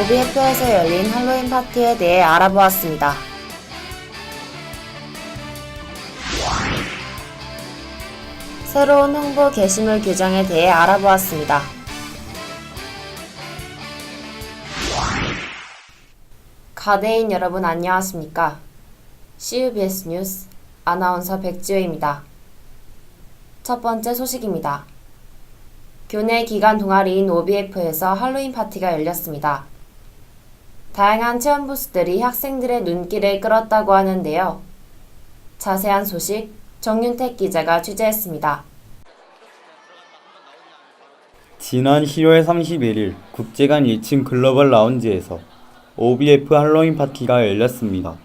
오비해프에서 열린 할로윈 파티에 대해 알아보았습니다. 새로운 홍보 게시물 규정에 대해 알아보았습니다. 가대인 여러분 안녕하십니까? CUBS 뉴스 아나운서 백지호입니다. 첫 번째 소식입니다. 교내 기간 동아리인 OBF에서 할로윈 파티가 열렸습니다. 다양한 체험 부스들이 학생들의 눈길을 끌었다고 하는데요. 자세한 소식 정윤택 기자가 취재했습니다. 지난 10월 31일 국제관 1층 글로벌 라운지에서 OBF 할로윈 파티가 열렸습니다.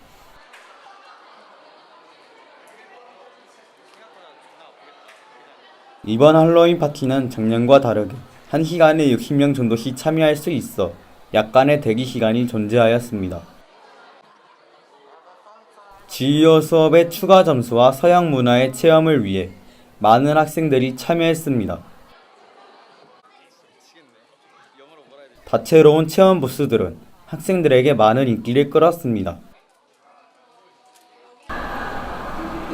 이번 할로윈 파티는 작년과 다르게 1시간에 60명 정도씩 참여할 수 있어 약간의 대기 시간이 존재하였습니다. 주요 수업의 추가 점수와 서양 문화의 체험을 위해 많은 학생들이 참여했습니다. 다채로운 체험 부스들은 학생들에게 많은 인기를 끌었습니다.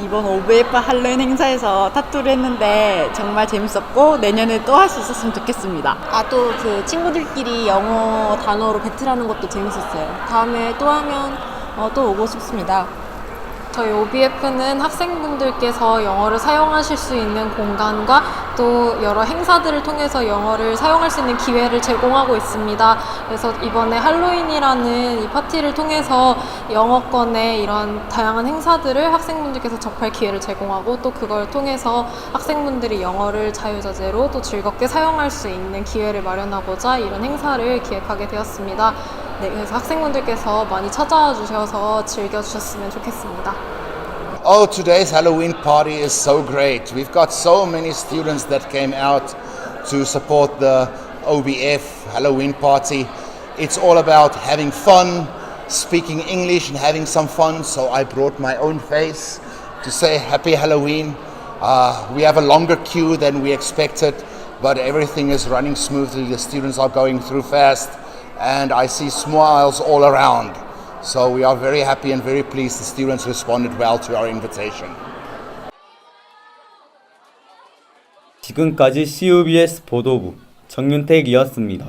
이번 OVF 할로윈 행사에서 타투를 했는데 정말 재밌었고 내년에 또 할 수 있었으면 좋겠습니다. 아 또 그 친구들끼리 영어 단어로 배틀하는 것도 재밌었어요. 다음에 또 하면 어, 또 오고 싶습니다. 저희 OBF는 학생분들께서 영어를 사용하실 수 있는 공간과 또 여러 행사들을 통해서 영어를 사용할 수 있는 기회를 제공하고 있습니다. 그래서 이번에 할로윈이라는 이 파티를 통해서 영어권의 이런 다양한 행사들을 학생분들께서 접할 기회를 제공하고 또 그걸 통해서 학생분들이 영어를 자유자재로 또 즐겁게 사용할 수 있는 기회를 마련하고자 이런 행사를 기획하게 되었습니다. 네, 그래서 학생분들께서 많이 찾아와 주셔서 즐겨주셨으면 좋겠습니다. Oh, today's Halloween party is so great. We've got so many students that came out to support the OBF Halloween party. It's all about having fun, speaking English, and having some fun. So I brought my own face to say Happy Halloween. Uh, we have a longer queue than we expected, but everything is running smoothly. The students are going through fast, And I see smiles all around. So we are very happy and very pleased the students responded well to our invitation. 지금까지 CUBS 보도부 정윤택이었습니다.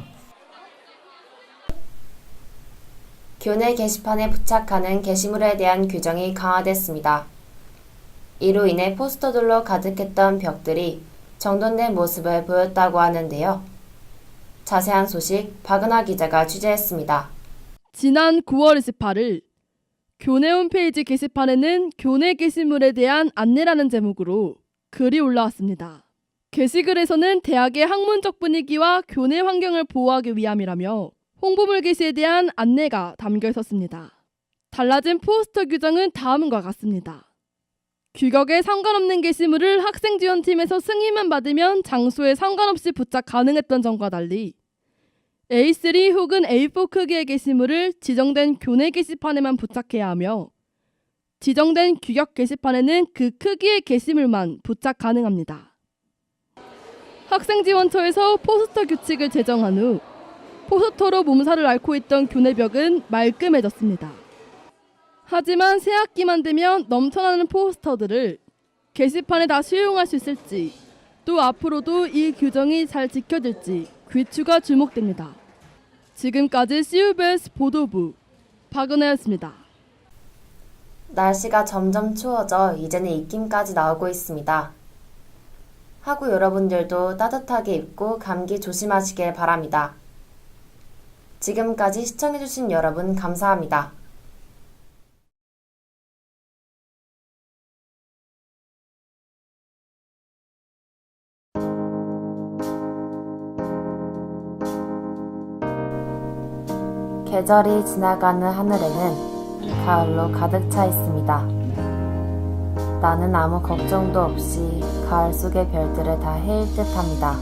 교내 게시판에 부착하는 게시물에 대한 규정이 강화됐습니다. 이로 인해 포스터들로 가득했던 벽들이 정돈된 모습을 보였다고 하는데요. 자세한 소식 박은하 기자가 취재했습니다. 지난 9월 28일 교내 홈페이지 게시판에는 교내 게시물에 대한 안내라는 제목으로 글이 올라왔습니다. 게시글에서는 대학의 학문적 분위기와 교내 환경을 보호하기 위함이라며 홍보물 게시에 대한 안내가 담겨 있었습니다. 달라진 포스터 규정은 다음과 같습니다. 규격에 상관없는 게시물을 학생 지원팀에서 승인만 받으면 장소에 상관없이 부착 가능했던 점과 달리 A3 혹은 A4 크기의 게시물을 지정된 교내 게시판에만 부착해야 하며 지정된 규격 게시판에는 그 크기의 게시물만 부착 가능합니다. 학생지원처에서 포스터 규칙을 제정한 후 포스터로 몸살을 앓고 있던 교내벽은 말끔해졌습니다. 하지만 새 학기만 되면 넘쳐나는 포스터들을 게시판에 다 수용할 수 있을지 또 앞으로도 이 규정이 잘 지켜질지 귀추가 주목됩니다. 지금까지 CUBS 보도부 박은혜였습니다. 날씨가 점점 추워져 이제는 입김까지 나오고 있습니다. 하고 여러분들도 따뜻하게 입고 감기 조심하시길 바랍니다. 지금까지 시청해주신 여러분 감사합니다. 계절이 지나가는 하늘에는 가을로 가득 차 있습니다. 나는 아무 걱정도 없이 가을 속의 별들을 다 헤일 듯 합니다.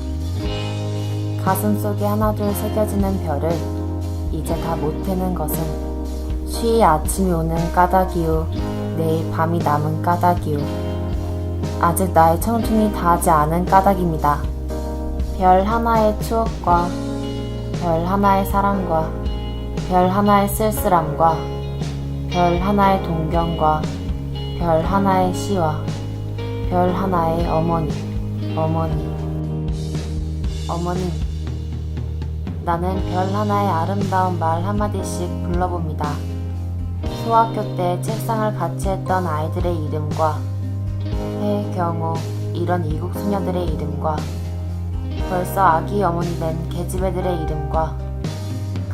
가슴 속에 하나둘 새겨지는 별을 이제 다 못 해는 것은 쉬이 아침이 오는 까닭이요. 내일 밤이 남은 까닭이요. 아직 나의 청춘이 다하지 않은 까닭입니다. 별 하나의 추억과 별 하나의 사랑과 별 하나의 쓸쓸함과 별 하나의 동경과 별 하나의 시와 별 하나의 어머니, 어머니, 어머니. 나는 별 하나의 아름다운 말 한마디씩 불러봅니다. 소학교 때 책상을 같이 했던 아이들의 이름과 해, 경호, 이런 이국 소녀들의 이름과 벌써 아기 어머니 된 계집애들의 이름과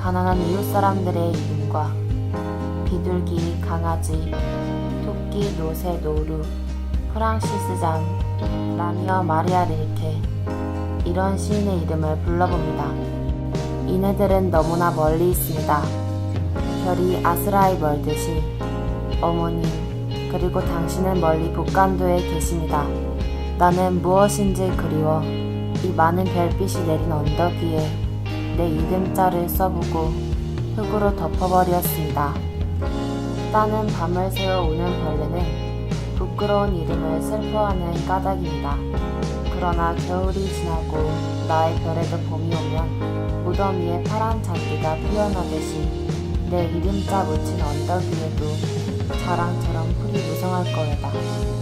가난한 이웃 사람들의 이름과 비둘기, 강아지, 토끼, 노새, 노루, 프랑시스 잔, 라니어 마리아 릴케 이런 시인의 이름을 불러봅니다. 이네들은 너무나 멀리 있습니다. 별이 아스라이 멀듯이 어머님 그리고 당신은 멀리 북간도에 계십니다. 나는 무엇인지 그리워 이 많은 별빛이 내린 언덕 위에 내 이름자를 써보고 흙으로 덮어버렸습니다. 따는 밤을 새워 오는 벌레는 부끄러운 이름을 슬퍼하는 까닭입니다. 그러나 겨울이 지나고 나의 별에도 봄이 오면 무덤 위에 파란 잔디가 피어나듯이 내 이름자 묻힌 언덕 위에도 자랑처럼 풀이 무성할 거다.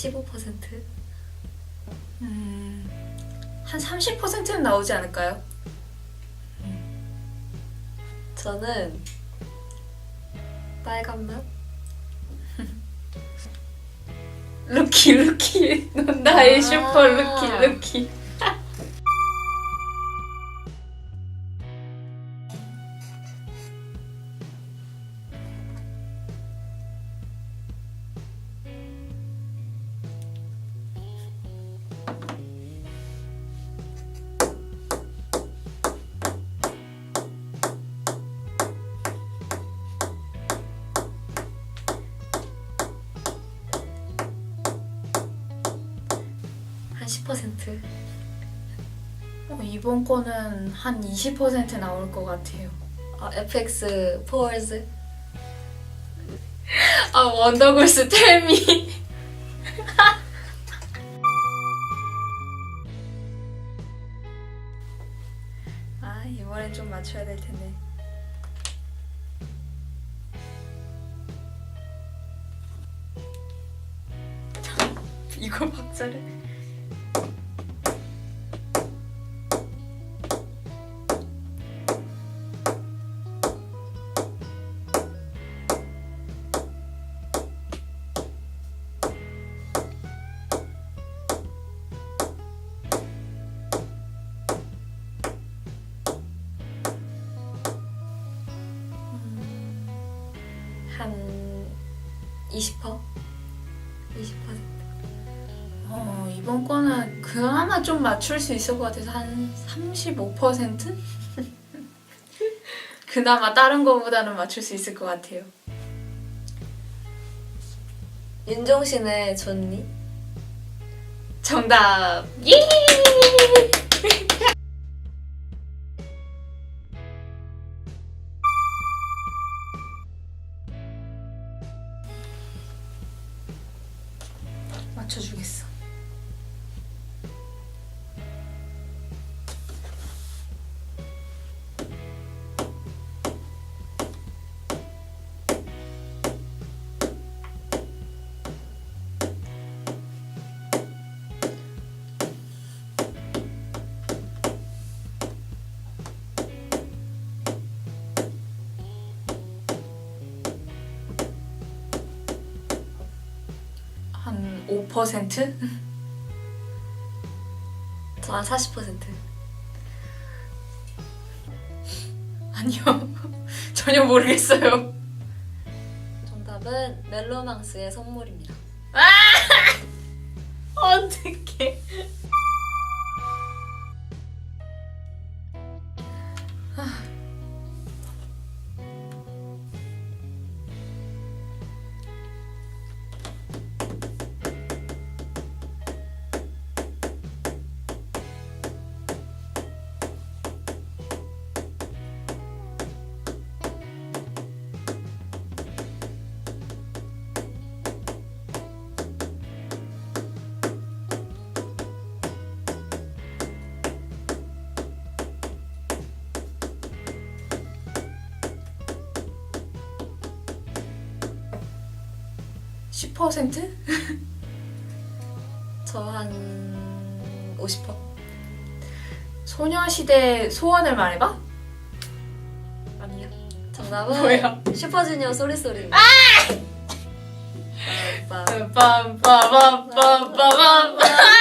15%? 음, 한 30%는 나오지 않을까요? 저는 빨간 맛? 루키 루키 넌 나의 슈퍼 루키 루키 10%? 어, 이번 거는 한 20% 나올 것 같아요. 아, FX 포월즈 아 원더걸스 텔미 20%? 20%? 어, 이번 거는 그나마 좀 맞출 수 있을 것 같아서 한 35%? 그나마 다른 거보다는 맞출 수 있을 것 같아요. 윤종신의 존니 정답! 예! 100%? 40%. 아니요. 전혀 모르겠어요. 정답은 멜로망스의 선물입니다. 아! 어떡해. 저 한 50%? 소녀시대 소원을 말해봐? 아니요 정답은 뭐야? 슈퍼주니어 쏘리쏘리입니다 아! 빰빰빰빰빰빰빰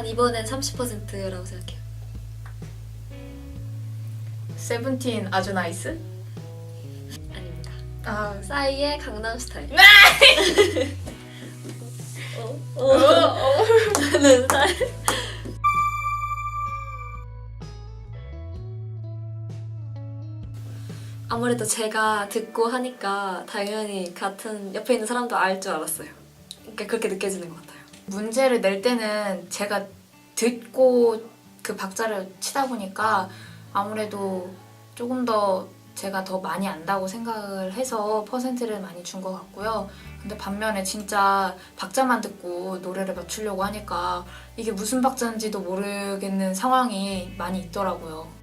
한 이번엔 30%라고 생각해요 세븐틴 아주 나이스? 아닙니다 아 싸이의 강남 스타일 네! 어? 어? 하는 스타일 아무래도 제가 듣고 하니까 당연히 같은 옆에 있는 사람도 알 줄 알았어요 그러니까 그렇게 느껴지는 것 같아요 문제를 낼 때는 제가 듣고 그그 박자를 치다 보니까 아무래도 조금 더 제가 더 많이 안다고 생각을 해서 퍼센트를 많이 준 것 같고요. 근데 반면에 진짜 박자만 듣고 노래를 맞추려고 하니까 이게 무슨 박자인지도 모르겠는 상황이 많이 있더라고요.